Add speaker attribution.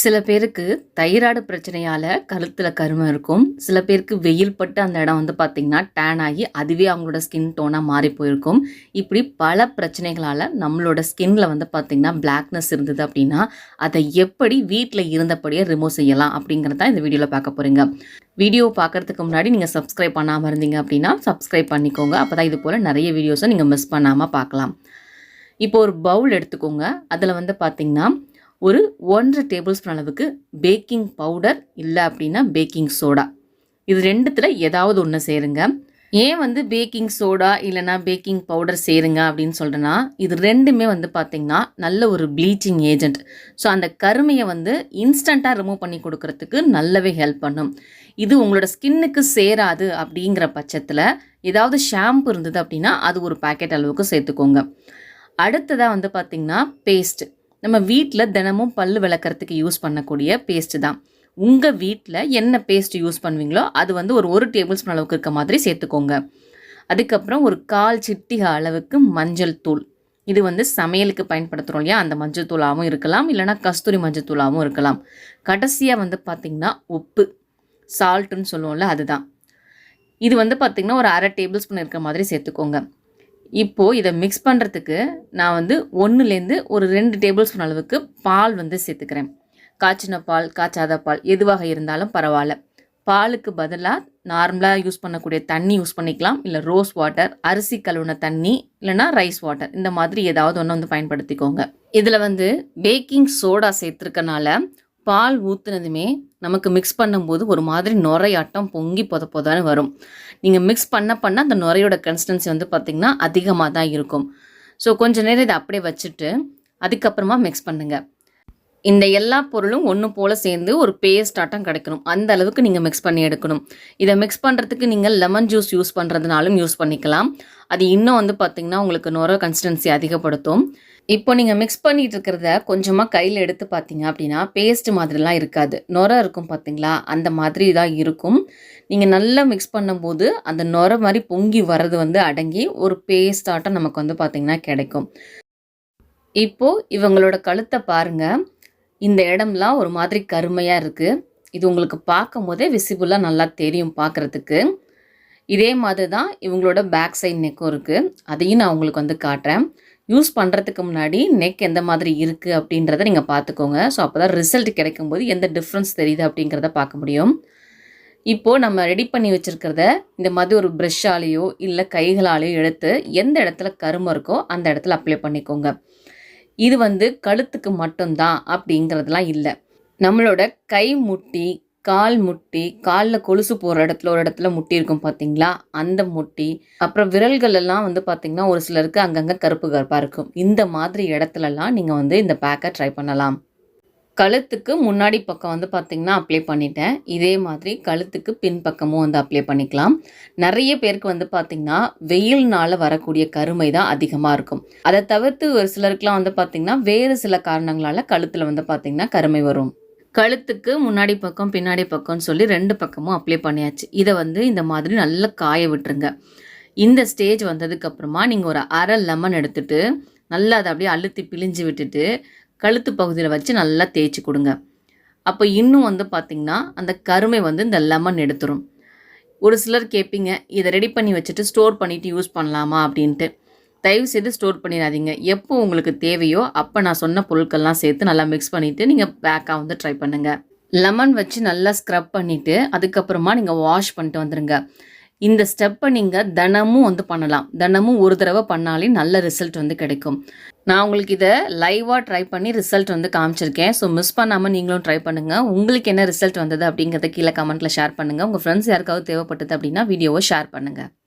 Speaker 1: சில பேருக்கு தைராய்டு பிரச்சனையால் கழுத்தில் கருமை இருக்கும். சில பேருக்கு வெயில் பட்டு அந்த இடம் வந்து பார்த்திங்கன்னா டேன் ஆகி அதுவே அவங்களோட ஸ்கின் டோனாக மாறி போயிருக்கும். இப்படி பல பிரச்சனைகளால் நம்மளோட ஸ்கின்ல வந்து பார்த்திங்கன்னா பிளாக்னஸ் இருந்தது அப்படின்னா அதை எப்படி வீட்டில் இருந்தபடியே ரிமூவ் செய்யலாம் அப்படிங்கிறத தான் இந்த வீடியோவில் பார்க்க போகிறீங்க வீடியோ பார்க்குறதுக்கு முன்னாடி நீங்கள் சப்ஸ்கிரைப் பண்ணாமல் இருந்தீங்க அப்படின்னா சப்ஸ்கிரைப் பண்ணிக்கோங்க. அப்போ தான் இது போல் நிறைய வீடியோஸை நீங்கள் மிஸ் பண்ணாமல் பார்க்கலாம். இப்போ ஒரு பவுல் எடுத்துக்கோங்க. அதில் வந்து பார்த்திங்கன்னா ஒரு ஒன்றரை டேபிள் ஸ்பூன் அளவுக்கு பேக்கிங் பவுடர் இல்லை அப்படின்னா பேக்கிங் சோடா இது ரெண்டுத்தில் ஏதாவது ஒன்று சேருங்க. ஏன் வந்து பேக்கிங் சோடா இல்லைனா பேக்கிங் பவுடர் சேருங்க அப்படின்னு சொல்கிறேன்னா இது ரெண்டுமே வந்து பார்த்திங்கன்னா நல்ல ஒரு ப்ளீச்சிங் ஏஜென்ட் ஸோ அந்த கருமையை வந்து இன்ஸ்டண்ட்டாக ரிமூவ் பண்ணி கொடுக்கறதுக்கு நல்லாவே ஹெல்ப் பண்ணும். இது உங்களோட ஸ்கின்னுக்கு சேராது அப்படிங்கிற பட்சத்தில் ஏதாவது ஷாம்பு இருந்தது அப்படின்னா அது ஒரு பேக்கெட் அளவுக்கு சேர்த்துக்கோங்க. அடுத்ததாக வந்து பார்த்திங்கன்னா பேஸ்ட் நம்ம வீட்டில் தினமும் பல் விளக்கறதுக்கு யூஸ் பண்ணக்கூடிய பேஸ்ட்டு தான். உங்கள் வீட்டில் என்ன பேஸ்ட் யூஸ் பண்ணுவீங்களோ அது வந்து ஒரு ஒரு டேபிள் ஸ்பூன் அளவுக்கு இருக்க மாதிரி சேர்த்துக்கோங்க. அதுக்கப்புறம் ஒரு கால் சிட்டிக அளவுக்கு மஞ்சள் தூள். இது வந்து சமையலுக்கு பயன்படுத்துகிறோம் இல்லையா? அந்த மஞ்சள் தூளாகவும் இருக்கலாம் இல்லைனா கஸ்தூரி மஞ்சள் தூளாகவும் இருக்கலாம். கடைசியாக வந்து பார்த்திங்கன்னா உப்பு. சால்ட்டுன்னு சொல்லுவோம்ல அதுதான். இது வந்து பார்த்திங்கன்னா ஒரு அரை டேபிள் ஸ்பூன் இருக்கிற மாதிரி சேர்த்துக்கோங்க. இப்போது இதை மிக்ஸ் பண்ணுறதுக்கு நான் வந்து ஒன்றுலேருந்து ஒரு ரெண்டு டேபிள் ஸ்பூன் அளவுக்கு பால் வந்து சேர்த்துக்கிறேன். காய்ச்சின பால் காய்ச்சாத பால் எதுவாக இருந்தாலும் பரவாயில்ல. பாலுக்கு பதிலாக நார்மலாக யூஸ் பண்ணக்கூடிய தண்ணி யூஸ் பண்ணிக்கலாம். இல்லை ரோஸ் வாட்டர் அரிசி கழுவுன தண்ணி இல்லைனா ரைஸ் வாட்டர் இந்த மாதிரி ஏதாவது ஒன்று வந்து பயன்படுத்திக்கோங்க. இதில் வந்து பேக்கிங் சோடா சேர்த்துருக்கனால பால் ஊற்றுனதுமே நமக்கு மிக்ஸ் பண்ணும்போது ஒரு மாதிரி நுரையாட்டம் பொங்கி பொத பொதான்னு வரும். நீங்கள் மிக்ஸ் பண்ண பண்ண அந்த நுரையோட கன்சிஸ்டன்சி வந்து பார்த்திங்கன்னா அதிகமாக தான் இருக்கும். ஸோ கொஞ்சம் நேரம் இதை அப்படியே வச்சுட்டு அதுக்கப்புறமா மிக்ஸ் பண்ணுங்கள் இந்த எல்லா பொருளும் ஒன்று போல் சேர்ந்து ஒரு பேஸ்ட் ஆட்டம் கிடைக்கணும். அந்த அளவுக்கு நீங்கள் மிக்ஸ் பண்ணி எடுக்கணும். இதை மிக்ஸ் பண்ணுறதுக்கு நீங்கள் லெமன் ஜூஸ் யூஸ் பண்ணுறதுனாலும் யூஸ் பண்ணிக்கலாம். அது இன்னும் வந்து பார்த்திங்கன்னா உங்களுக்கு நுர கன்சிஸ்டன்சி அதிகப்படுத்தும். இப்போ நீங்கள் மிக்ஸ் பண்ணிட்டு இருக்கிறத கொஞ்சமாக கையில் எடுத்து பார்த்தீங்க அப்படின்னா பேஸ்ட் மாதிரிலாம் இருக்காது. நுர இருக்கும் பார்த்தீங்களா அந்த மாதிரி தான் இருக்கும். நீங்கள் நல்லா மிக்ஸ் பண்ணும்போது அந்த நுர மாதிரி பொங்கி வர்றது வந்து அடங்கி ஒரு பேஸ்ட் ஆட்டம் நமக்கு வந்து பார்த்திங்கன்னா கிடைக்கும். இப்போது இவங்களோட கழுத்தை பாருங்கள் இந்த இடம்லாம் ஒரு மாதிரி கருமையாக இருக்குது இது உங்களுக்கு பார்க்கும் போதே விசிபிளாக நல்லா தெரியும் பார்க்குறதுக்கு இதே மாதிரி தான் இவங்களோட பேக் சைட் நெக்கும் இருக்குது அதையும் நான் உங்களுக்கு வந்து காட்டுறேன். யூஸ் பண்ணுறதுக்கு முன்னாடி நெக் எந்த மாதிரி இருக்குது அப்படின்றத நீங்கள் பார்த்துக்கோங்க. ஸோ அப்போ தான் ரிசல்ட் கிடைக்கும்போது எந்த டிஃப்ரென்ஸ் தெரியுது அப்படிங்கிறத பார்க்க முடியும். இப்போது நம்ம ரெடி பண்ணி வச்சுருக்கிறத இந்த மாதிரி ஒரு ப்ரெஷ்ஷாலேயோ இல்லை கைகளாலேயோ எடுத்து எந்த இடத்துல கருமை இருக்கோ அந்த இடத்துல அப்ளை பண்ணிக்கோங்க. இது வந்து கழுத்துக்கு மட்டும்தான் அப்படிங்கிறதுலாம் இல்லை. நம்மளோட கை முட்டி கால் முட்டி காலில் கொலுசு போகிற இடத்துல ஒரு இடத்துல முட்டி இருக்கும் பார்த்தீங்களா அந்த முட்டி அப்புறம் விரல்கள் எல்லாம் வந்து பார்த்தீங்கன்னா ஒரு சிலருக்கு அங்கங்கே கருப்பு கருப்பாக இருக்கும். இந்த மாதிரி இடத்துலலாம் நீங்கள் வந்து இந்த பேக்கை ட்ரை பண்ணலாம். கழுத்துக்கு முன்னாடி பக்கம் வந்து பார்த்திங்கன்னா அப்ளை பண்ணிட்டேன். இதே மாதிரி கழுத்துக்கு பின்பக்கமும் வந்து அப்ளை பண்ணிக்கலாம். நிறைய பேருக்கு வந்து பார்த்திங்கன்னா வெயில்னால் வரக்கூடிய கருமை தான் அதிகமாக இருக்கும். அதை தவிர்த்து ஒரு சிலருக்குலாம் வந்து பார்த்திங்கன்னா வேறு சில காரணங்களால் கழுத்தில் வந்து பார்த்திங்கன்னா கருமை வரும். கழுத்துக்கு முன்னாடி பக்கம் பின்னாடி பக்கம்னு சொல்லி ரெண்டு பக்கமும் அப்ளை பண்ணியாச்சு. இதை வந்து இந்த மாதிரி நல்லா காய விட்டுருங்க. இந்த ஸ்டேஜ் வந்ததுக்கப்புறமா நீங்கள் ஒரு அரை லெமன் எடுத்துட்டு நல்லா அதை அப்படியே அழுத்தி பிழிஞ்சு விட்டுட்டு கழுத்து பகுதியில் வச்சு நல்லா தேய்ச்சி கொடுங்க. அப்போ இன்னும் வந்து பார்த்திங்கன்னா அந்த கருமை வந்து இந்த லெமன் எடுத்துரும். ஒரு சிலர் கேட்பீங்க இதை ரெடி பண்ணி வச்சுட்டு ஸ்டோர் பண்ணிவிட்டு யூஸ் பண்ணலாமா அப்படின்ட்டு. தயவு செய்து ஸ்டோர் பண்ணிடாதீங்க. எப்போ உங்களுக்கு தேவையோ அப்போ நான் சொன்ன பொருட்கள்லாம் சேர்த்து நல்லா மிக்ஸ் பண்ணிவிட்டு நீங்கள் பேக்காக வந்து ட்ரை பண்ணுங்கள் லெமன் வச்சு நல்லா ஸ்க்ரப் பண்ணிவிட்டு அதுக்கப்புறமா நீங்கள் வாஷ் பண்ணிட்டு வந்துடுங்க இந்த ஸ்டெப்பை நீங்கள் தினமும் வந்து பண்ணலாம். தினமும் ஒரு தடவை பண்ணாலே நல்ல ரிசல்ட் வந்து கிடைக்கும். நான் உங்களுக்கு இதை லைவாக ட்ரை பண்ணி ரிசல்ட் வந்து காமிச்சிருக்கேன். ஸோ மிஸ் பண்ணாமல் நீங்களும் ட்ரை பண்ணுங்கள் உங்களுக்கு என்ன ரிசல்ட் வந்தது அப்படிங்கிறத கீழே கமெண்ட்டில் ஷேர் பண்ணுங்கள் உங்கள் ஃப்ரெண்ட்ஸ் யாருக்காவது தேவைப்பட்டது அப்படின்னா வீடியோவை ஷேர் பண்ணுங்கள்